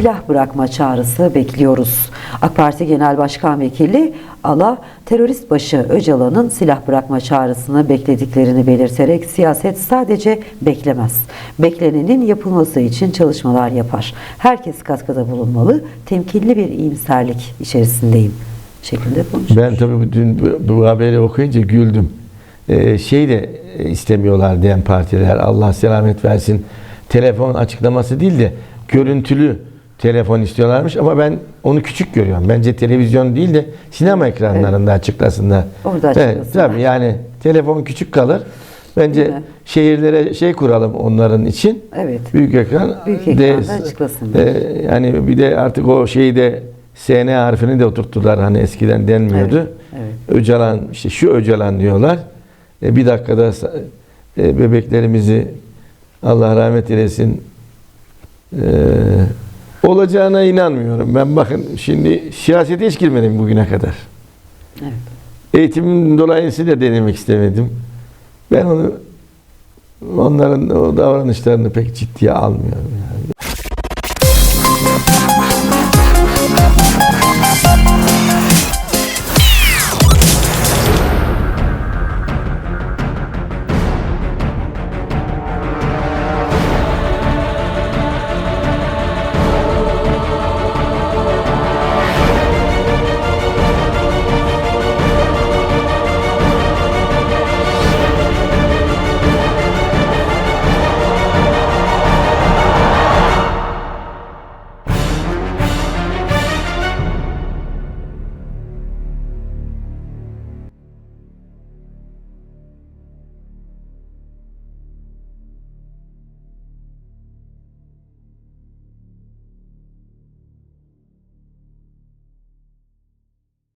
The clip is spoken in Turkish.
silah bırakma çağrısı bekliyoruz. AK Parti Genel Başkan Vekili Ala, terörist başı Öcalan'ın silah bırakma çağrısını beklediklerini belirterek siyaset sadece beklemez. Beklenenin yapılması için çalışmalar yapar. Herkes katkıda bulunmalı, temkinli bir iyimserlik içerisindeyim şeklinde konuşmuş. Ben tabii dün bu, haberi okuyunca güldüm. Ee, şey de istemiyorlar diyen partiler Allah selamet versin. Telefon açıklaması değil de görüntülü telefon istiyorlarmış ama ben onu küçük görüyorum. Bence televizyon değil de sinema ekranlarında açıklasınlar. Orada Evet, açıklasınlar. tabii yani telefon küçük kalır. Bence mi? şehirlere şey kuralım onların için. Evet. Büyük ekran. Büyük ekranda açıklasınlar. e, yani bir de artık o şeyi de SN harfini de oturttular. Hani eskiden denmiyordu. Evet, evet. Öcalan işte şu Öcalan diyorlar. E, bir dakikada e, bebeklerimizi Allah rahmet eylesin e, olacağına inanmıyorum. Ben bakın şimdi siyasete hiç girmedim bugüne kadar. Evet. Eğitimim dolayısıyla denemek istemedim. Ben onu onların o davranışlarını pek ciddiye almıyorum.